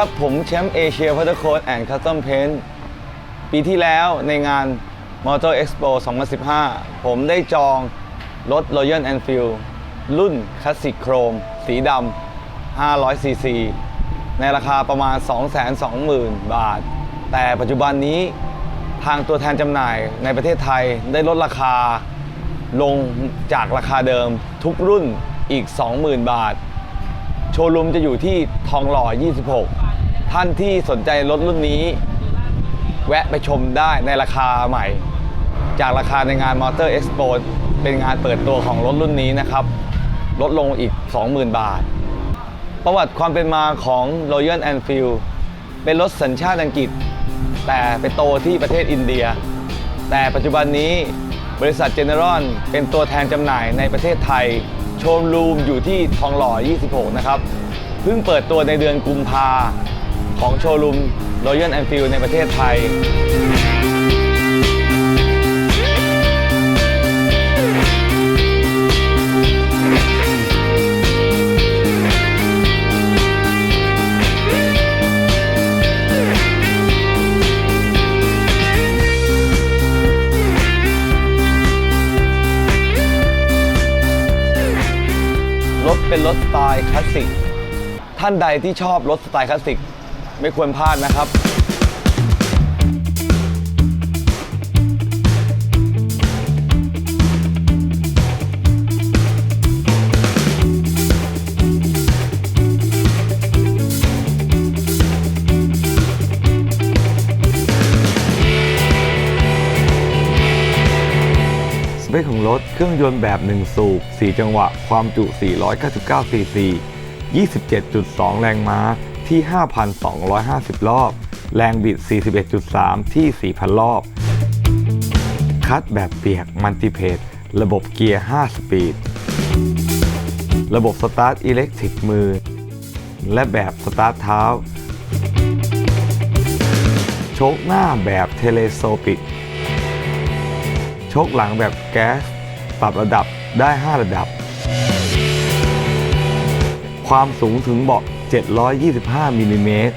ครับผมแชมป์เอเชียพัตเตอร์โค้ดแอนด์คัสตอมเพนปีที่แล้วในงาน Motor Expo 2015 ผมได้จองรถ Royal Enfield รุ่นคลาสสิกโครม สีดำ500 ซีซี ในราคาประมาณ 220,000 บาท แต่ปัจจุบันนี้ทางตัวแทนจำหน่ายในประเทศไทยได้ลดราคาลงจากราคาเดิมทุกรุ่นอีก 20,000 บาท โชว์รูมจะอยู่ที่ทองหล่อ 26 ท่านที่สนใจรถรุ่นนี้ แวะไปชมได้ในราคาใหม่ จากราคาในงาน Motor Expo เป็นงานเปิดตัวของรถรุ่นนี้นะครับ ลดลงอีก 20,000 บาท ประวัติความเป็นมาของ Royal Enfield เป็นรถสัญชาติอังกฤษ แต่ไปโตที่ประเทศอินเดีย แต่ปัจจุบันนี้บริษัท General เป็นตัวแทนจำหน่ายในประเทศไทย โชว์รูมอยู่ที่ทองหล่อ 26 นะครับ เพิ่งเปิดตัวในเดือนกุมภา ของโชว์รูม Royal Enfield ในประเทศไทย รถเป็นรถสไตล์คลาสสิก ท่านใดที่ชอบรถสไตล์คลาสสิก ไม่ควรพลาดนะครับ สเปคของรถเครื่องยนต์แบบ 1 สูบ 4 จังหวะ ความจุ 499 ซีซี 27.2 แรงม้า ที่ 5,250 รอบ แรงบิด 41.3 ที่ 4,000 รอบ คัดแบบเปียกมัลติเพจระบบเกียร์ 5 สปีด ระบบสตาร์ทอิเล็กทริกมือ และแบบสตาร์ทเท้า โชคหน้าแบบเทเลโซปิก โชคหลังแบบแก๊ส ปรับระดับได้ 5 ระดับ ความสูงถึงเบาะ 725มิลลิเมตร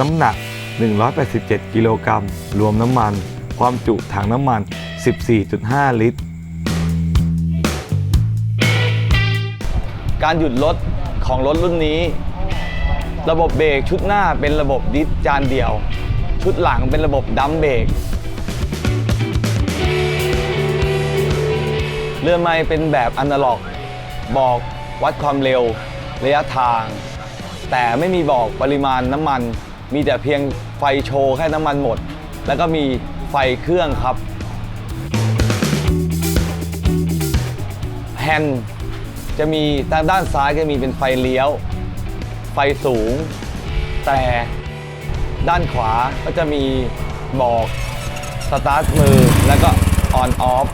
น้ำหนัก 187 กิโลกรัม รวมน้ำมัน ความจุถังน้ำมัน 14.5 ลิตร การหยุดรถของรถรุ่นนี้ ระบบเบรกชุดหน้าเป็นระบบดิสจานเดียว ชุดหลังเป็นระบบดัมเบรกเรือไม้เป็นแบบอนาล็อก บอก วัดความเร็ว ระยะทาง แต่ไม่มีบอกปริมาณน้ำมัน มีแต่เพียงไฟโชว์แค่น้ำมันหมด แล้วก็มีไฟเครื่องครับแฮนด์จะมีทางด้านซ้ายจะมีเป็นไฟเลี้ยว ไฟสูง แต่ด้านขวาก็จะมีบอกสตาร์ทมือ แล้วก็ออนออฟ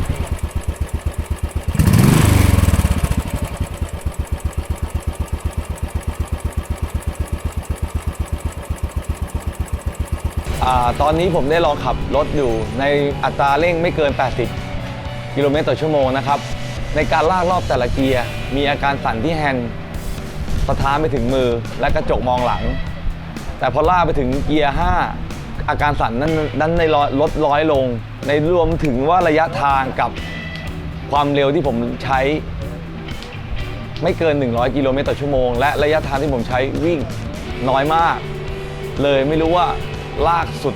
าตอนนี้ผมได้ลองขับรถอยู่ในอัตราเร่งไม่เกิน 80 กิโลเมตรต่อชั่วโมงนะครับ ในการลากรอบแต่ละเกียร์ มีอาการสั่นที่แฮนด์สะท้านไปถึงมือและกระจกมองหลัง แต่พอลากไปถึงเกียร์ 5 อาการสั่นนั้นนั้นในลดร้อยลง ในรวมถึงว่าระยะทางกับความเร็วที่ผมใช้ ไม่เกิน 100 กิโลเมตรต่อชั่วโมง และระยะทางที่ผมใช้วิ่งน้อยมาก เลยไม่รู้ว่า ลากสุด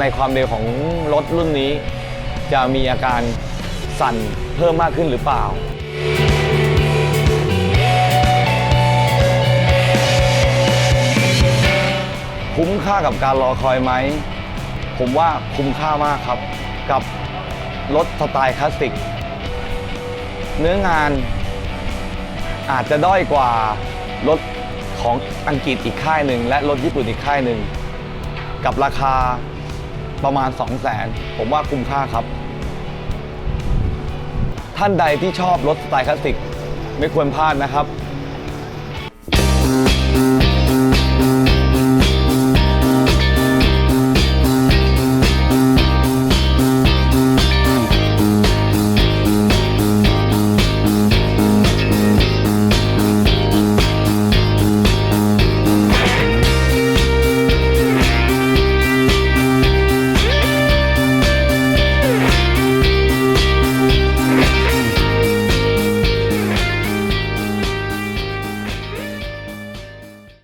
ในความเร็วของรถรุ่นนี้ จะมีอาการสั่นเพิ่มมากขึ้นหรือเปล่า คุ้มค่ากับการรอคอยไหม ผมว่าคุ้มค่ามากครับ กับรถสไตล์คลาสสิก เนื้องานอาจจะด้อยกว่ารถของอังกฤษอีกค่ายหนึ่ง และรถญี่ปุ่นอีกค่ายหนึ่ง กับราคาประมาณ 2 0 0แสนผมว่าคุ้มค่าครับ ท่านใดที่ชอบรถสไตล์คลาสสิก ไม่ควรพลาดนะครับ